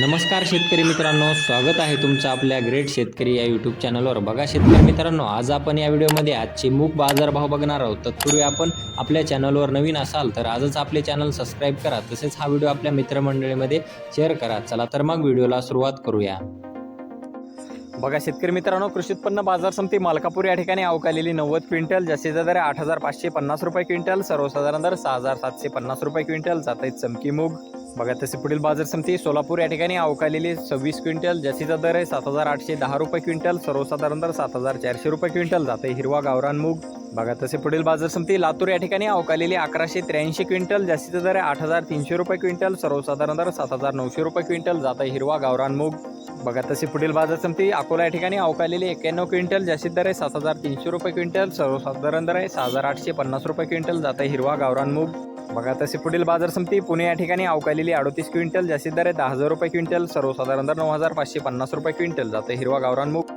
नमस्कार शेतकरी मित्रांनो स्वागत आहे तुमचं आपल्या ग्रेट शेतकरी या यूट्यूब चॅनलवर बघा शेतकरी मित्रांनो आज आपण या व्हिडिओमध्ये आजचे मूग बाजारभाव बघणार आहोत. तत्पूर्वी आपण आपल्या चॅनलवर नवीन असाल तर आजच आपले चॅनल सबस्क्राईब करा. तसेच हा व्हिडिओ आपल्या मित्रमंडळीमध्ये शेअर करा. चला तर मग व्हिडिओला सुरुवात करूया. बघा शेतकरी मित्रांनो कृषी उत्पन्न बाजार समिती मालकापूर या ठिकाणी अवकालेली नव्वद क्विंटल जास्तीचा दर आठ हजार पाचशे पन्नास रुपये क्विंटल सर्वसाधारण दर सहा हजार सातशे पन्नास रुपये क्विंटल जात आहेत चमकी मूग. बघा तसे पुढील बाजार समिती सोलापूर या ठिकाणी अवकालेली सव्वीस क्विंटल जसीचा दर आहे सात हजार आठशे दहा रुपये क्विंटल सर्वसाधारण दर सात हजार चारशे रुपये क्विंटल जाते हिरवा गावरान मूग. बघा तसे पुढील बाजार समिती लातूर या ठिकाणी अवकालेली अकराशे त्र्याऐंशी क्विंटल जास्तीचा दर आहे आठ हजार तीनशे रुपये क्विंटल सर्वसाधारण दर सात हजार नऊशे रुपये क्विंटल जात हिरवा गावरान मूग. बघा तसे पुढील बाजार समिती अकोला या ठिकाणी अवकालेली एक्क्याण्णव क्विंटल जास्तीत दर आहे सात हजार तीनशे रुपये क्विंटल सर्वसाधारण दर आहे सहा हजार आठशे पन्नास रुपये क्विंटल जात हिरवा गावरान मूग. बघा तसे पुढील बाजार समिती पुणे या ठिकाणी अवकालेली अडोतीस क्विंटल जास्तीत दर आहे दहा हजार रुपये क्विंटल सर्वसाधारण दर नऊ हजार पाचशे पन्नास रुपये क्विंटल जाते हिरवा गावरान मूग.